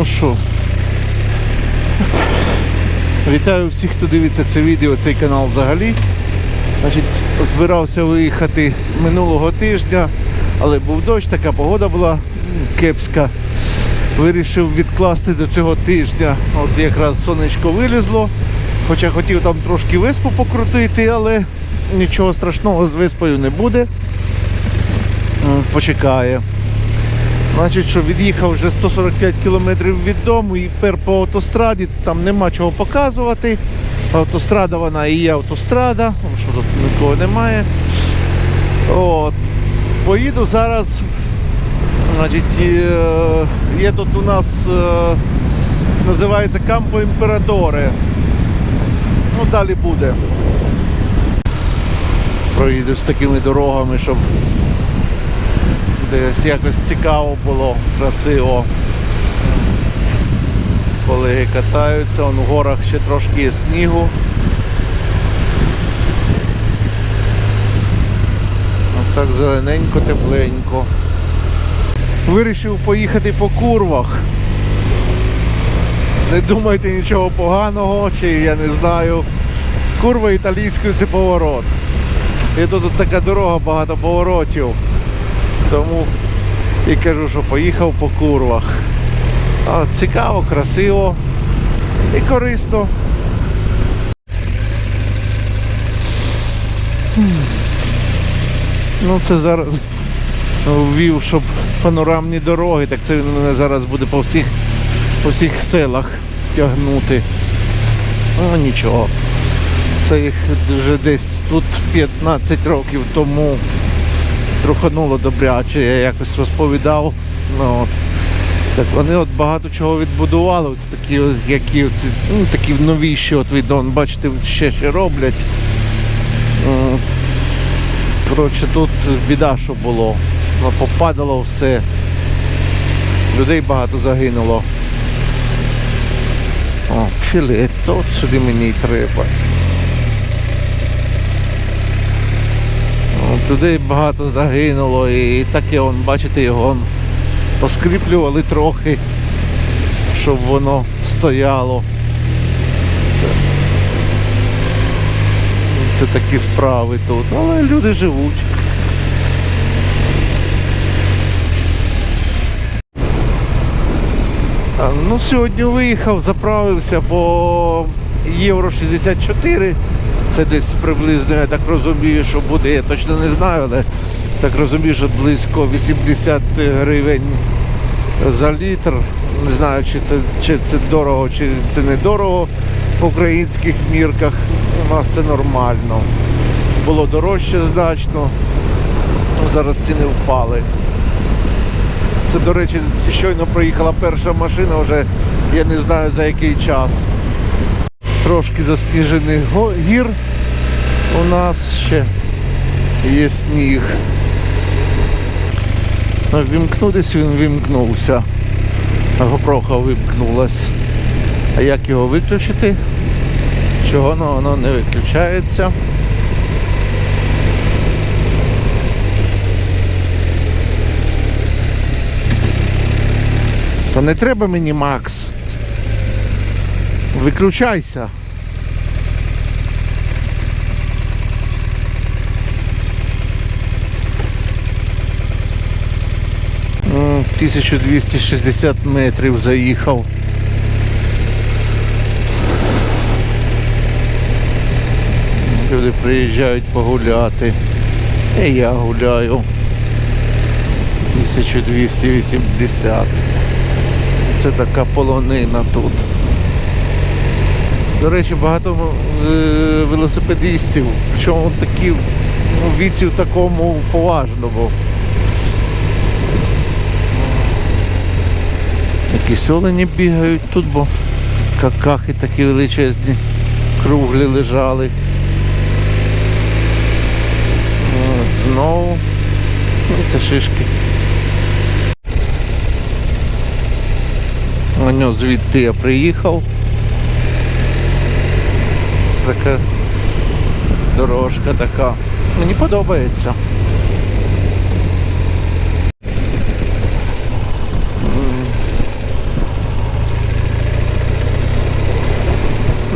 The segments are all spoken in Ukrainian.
Ну що, вітаю всіх, хто дивиться це відео, цей канал взагалі. Значить, збирався виїхати минулого тижня, але був дощ, така погода була кепська. Вирішив відкласти до цього тижня. От якраз сонечко вилізло. Хоча хотів там трошки виспу покрутити, але нічого страшного з виспою не буде. Почекає. Значить, що від'їхав вже 145 кілометрів від дому і пер по автостраді, там нема чого показувати. Автострада вона і є автострада, тому що тут нікого немає. От. Поїду зараз. Значить, е, є тут у нас е, називається Кампо Імператоре. Ну, далі буде. Проїду з такими дорогами, щоб десь якось цікаво було, красиво. Колеги катаються, он в горах ще трошки є снігу. От так зелененько, тепленько. Вирішив поїхати по курвах. Не думайте нічого поганого, чи я не знаю. Курва італійською це поворот. І тут така дорога, багато поворотів. Тому і кажу, що поїхав по курвах. А, цікаво, красиво і корисно. Ну це зараз ввів, щоб панорамні дороги, так це він мене зараз буде по всіх, по всіх селах тягнути. Ну нічого. Це їх вже десь тут 15 років тому трухануло добряче, я якось розповідав. Ну, от. Так вони от багато чого відбудували, от такі, які от, ну, такі новіші от від, он, бачите, ще ще роблять. От. Коротше, тут біда, що було. Ну, попадало все. Людей багато загинуло. О, філето, от сюди мені й треба. Людей багато загинуло і таке, он, бачите, його поскріплювали трохи, щоб воно стояло. Це, це такі справи тут. Але люди живуть. Ну, сьогодні виїхав, заправився по Євро 64. Це десь приблизно, я так розумію, що буде, я точно не знаю, але так розумію, що близько 80 гривень за літр. Не знаю, чи це, чи це дорого, чи це не дорого в українських мірках. У нас це нормально. Було дорожче значно. Зараз ціни впали. Це, до речі, щойно проїхала перша машина, вже я не знаю за який час. Трошки засніжений гір. У нас ще є сніг. Ну, Вімкнутись він вімкнувся. Гопроха вимкнулась. А як його виключити? Чого воно не виключається? Та не треба мені Макс. Виключайся. М, 1260 метрів заїхав. Люди приїжджають погуляти. І я гуляю. 1280. Це така полонина тут. До речі, багато е, велосипедистів, причому такі ну, віці в такому поважному. Якісь олені бігають тут, бо какахи такі величезні, круглі лежали. От, знову. І це шишки. На нього звідти я приїхав. Це така дорожка така. Мені подобається.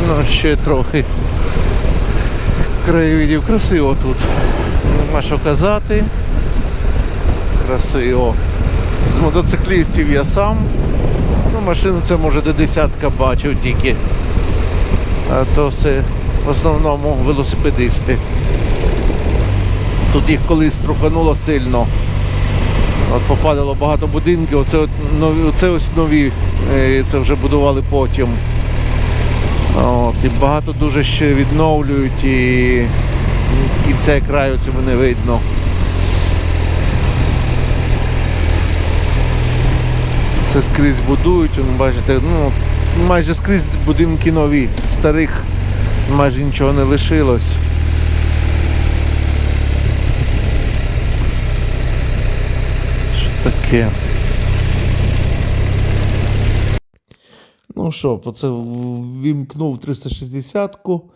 Ну, ще трохи краєвидів красиво тут. Нема що казати. Красиво. З мотоциклістів я сам. Ну, машину це може до десятка бачив тільки. А то все в основному велосипедисти. Тут їх колись трухануло сильно. От попадало багато будинків, оце, оце ось нові, е, це вже будували потім. От, і багато дуже ще відновлюють і, і це краю цьому не видно. Все скрізь будують, бачите, ну, майже скрізь будинки нові, старих майже нічого не лишилось. Таке? Ну що, це вімкнув 360-ку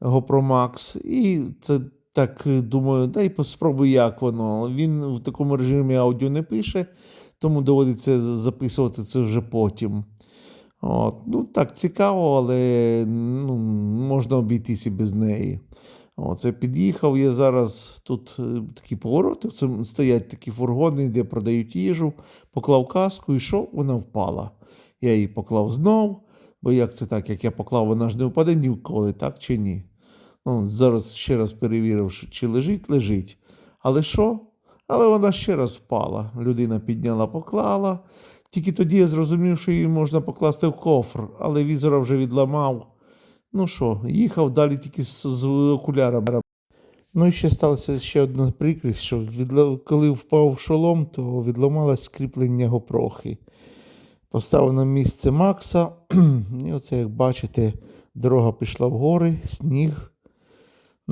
GoPro Max і це так думаю, дай поспробую, як воно. Він в такому режимі аудіо не пише, тому доводиться записувати це вже потім. От. Ну, так цікаво, але ну, можна і без неї. Оце під'їхав я зараз. Тут е, такі повороти, це стоять такі фургони, де продають їжу, поклав каску і що, вона впала. Я її поклав знов, бо як це так, як я поклав, вона ж не впаде ніколи, так чи ні? Ну, зараз ще раз перевірив, чи лежить, лежить. Але що? Але вона ще раз впала. Людина підняла, поклала. Тільки тоді я зрозумів, що її можна покласти в кофр, але візора вже відламав. Ну що, їхав далі тільки з, з окулярами. Ну і ще сталося ще одна прикрість, що відла... коли впав шолом, то відламалось скріплення гопрохи. Поставив на місце Макса, і оце, як бачите, дорога пішла вгори, сніг.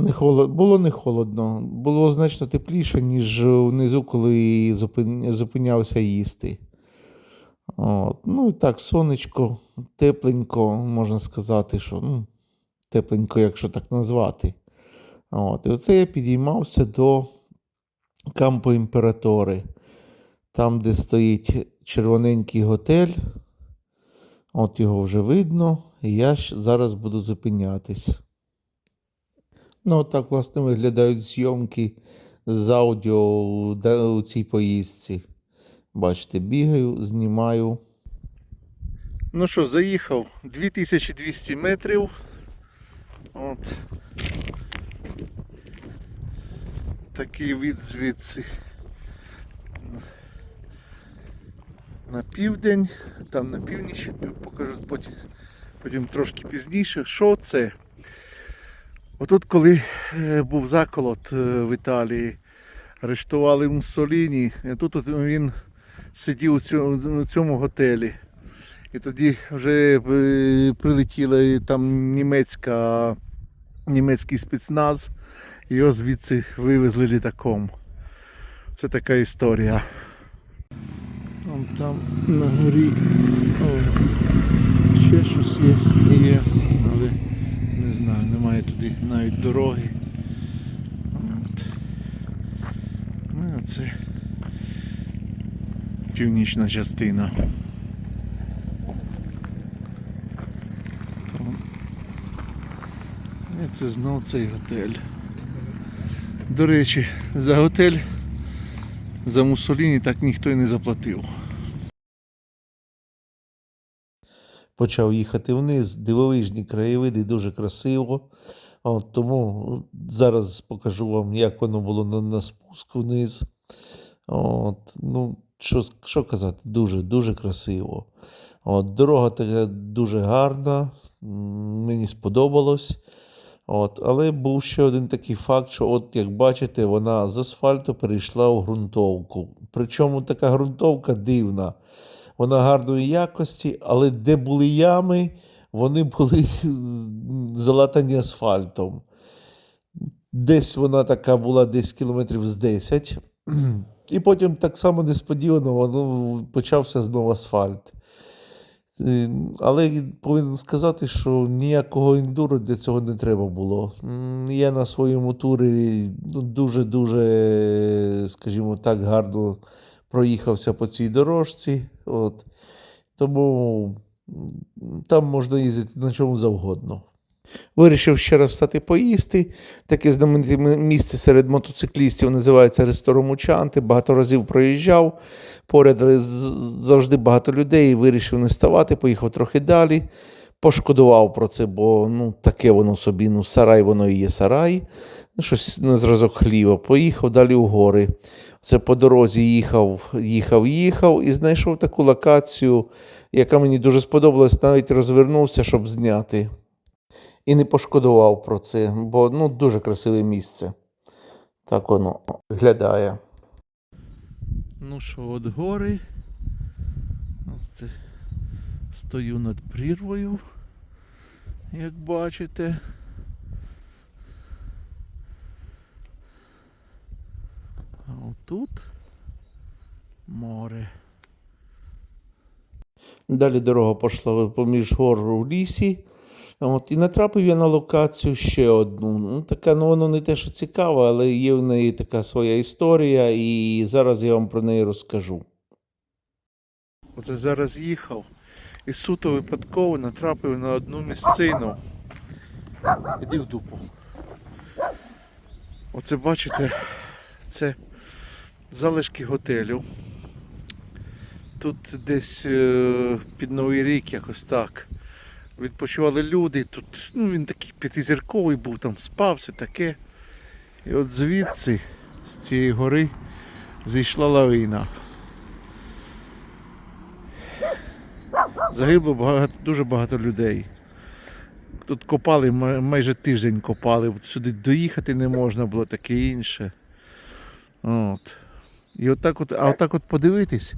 Не холод... Було не холодно, було значно тепліше, ніж внизу, коли зупин... зупинявся їсти. От. Ну і так, сонечко, тепленько, можна сказати, що ну, тепленько, якщо так назвати. От. І оце я підіймався до кампу імператори, там, де стоїть червоненький готель. От його вже видно, і я зараз буду зупинятись. Ну, так, власне, виглядають зйомки з аудіо у цій поїздці. Бачите, бігаю, знімаю. Ну що, заїхав 2200 метрів. От. Такий від звідси. На південь, там на північ, покажу потім, потім трошки пізніше. Що це? Отут, коли е, був заколот е, в Італії, арештували Муссоліні, тут от він сидів у цьому, готелі. І тоді вже е, прилетіла там німецька, німецький спецназ, його звідси вивезли літаком. Це така історія. Вон там на горі о, ще щось є, є, але не знаю, немає туди навіть дороги. От. Ну, а це північна частина. І це знов цей готель. До речі, за готель за Муссоліні так ніхто й не заплатив. Почав їхати вниз, дивовижні краєвиди, дуже красиво. От, тому зараз покажу вам, як воно було на, на спуску вниз. От, ну, що, що казати, дуже, дуже красиво. От, дорога така дуже гарна, мені сподобалось. От, але був ще один такий факт, що, от, як бачите, вона з асфальту перейшла у ґрунтовку. Причому така ґрунтовка дивна. Вона гарної якості, але де були ями, вони були залатані асфальтом. Десь вона така була десь кілометрів з 10. І потім так само несподівано воно почався знову асфальт. Е, Але повинен сказати, що ніякого ендуро для цього не треба було. Я на своєму турі ну, дуже-дуже, скажімо так, гарно проїхався по цій дорожці. От. Тому там можна їздити на чому завгодно. Вирішив ще раз стати поїсти. Таке знамените місце серед мотоциклістів називається Ресторан Мучанти. Багато разів проїжджав. Поряд завжди багато людей. Вирішив не ставати, поїхав трохи далі. Пошкодував про це, бо ну, таке воно собі, ну, сарай воно і є сарай. Ну, щось на зразок хліба. Поїхав далі у гори. Це по дорозі їхав, їхав, їхав і знайшов таку локацію, яка мені дуже сподобалась, навіть розвернувся, щоб зняти. І не пошкодував про це, бо ну, дуже красиве місце. Так воно виглядає. Ну що, от гори. Ось це стою над прірвою, як бачите. А отут море. Далі дорога пішла поміж гор у лісі. От, і натрапив я на локацію ще одну. Ну, така, ну воно не те, що цікаве, але є в неї така своя історія, і зараз я вам про неї розкажу. Оце зараз їхав і суто випадково натрапив на одну місцину. Іди в дупу. Оце бачите, це залишки готелю. Тут десь е, під Новий рік якось так. Відпочивали люди. Тут ну, він такий п'ятизірковий був, там спав, все таке. І от звідси, з цієї гори, зійшла лавина. Загибло багато, дуже багато людей. Тут копали, майже тиждень копали, сюди доїхати не можна було, таке інше. От. І отак от, а отак от подивитись,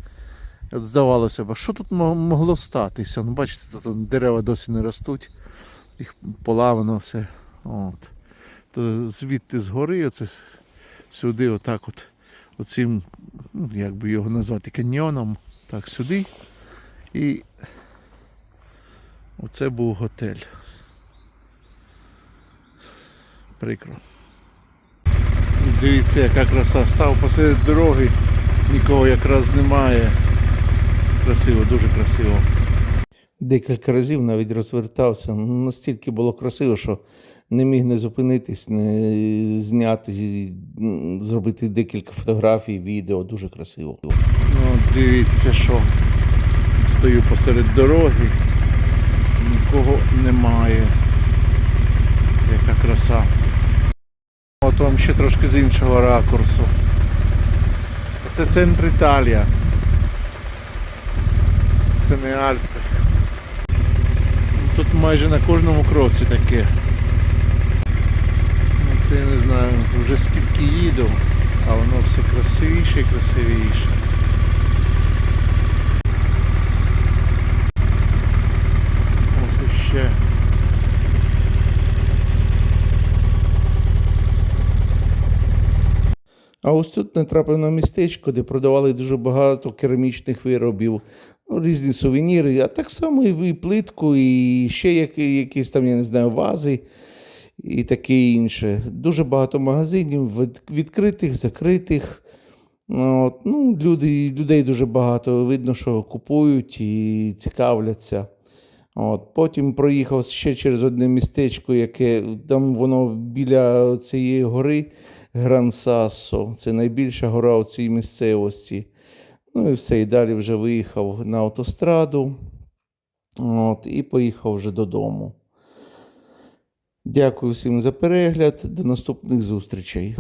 от здавалося б, що тут могло статися? Ну, бачите, тут дерева досі не ростуть, їх поламано все. От. То звідти згори, оце сюди, отак от, оцим, ну, як би його назвати, каньйоном, так сюди. І оце був готель. Прикро. Дивіться, яка краса. Став посеред дороги, нікого якраз немає. Красиво, дуже красиво. Декілька разів навіть розвертався. Ну, Настільки було красиво, що не міг не зупинитись, не зняти, зробити декілька фотографій, відео. Дуже красиво. Ну, дивіться, що стою посеред дороги, нікого немає. Яка краса. От вам ще трошки з іншого ракурсу. Це центр Італія. Це не Альпи. Тут майже на кожному кроці таке. Ну, Це я не знаю, вже скільки їду, а воно все красивіше і красивіше. Ось іще. А ось тут натрапив на містечко, де продавали дуже багато керамічних виробів, ну, різні сувеніри, а так само і плитку, і ще які, якісь там, я не знаю, вази і таке інше. Дуже багато магазинів, відкритих, закритих. От, ну, люди, людей дуже багато. Видно, що купують і цікавляться. От, потім проїхав ще через одне містечко, яке там воно біля цієї гори Гран Сассо. Це найбільша гора у цій місцевості. Ну і все, і далі вже виїхав на автостраду. От, і поїхав вже додому. Дякую всім за перегляд. До наступних зустрічей.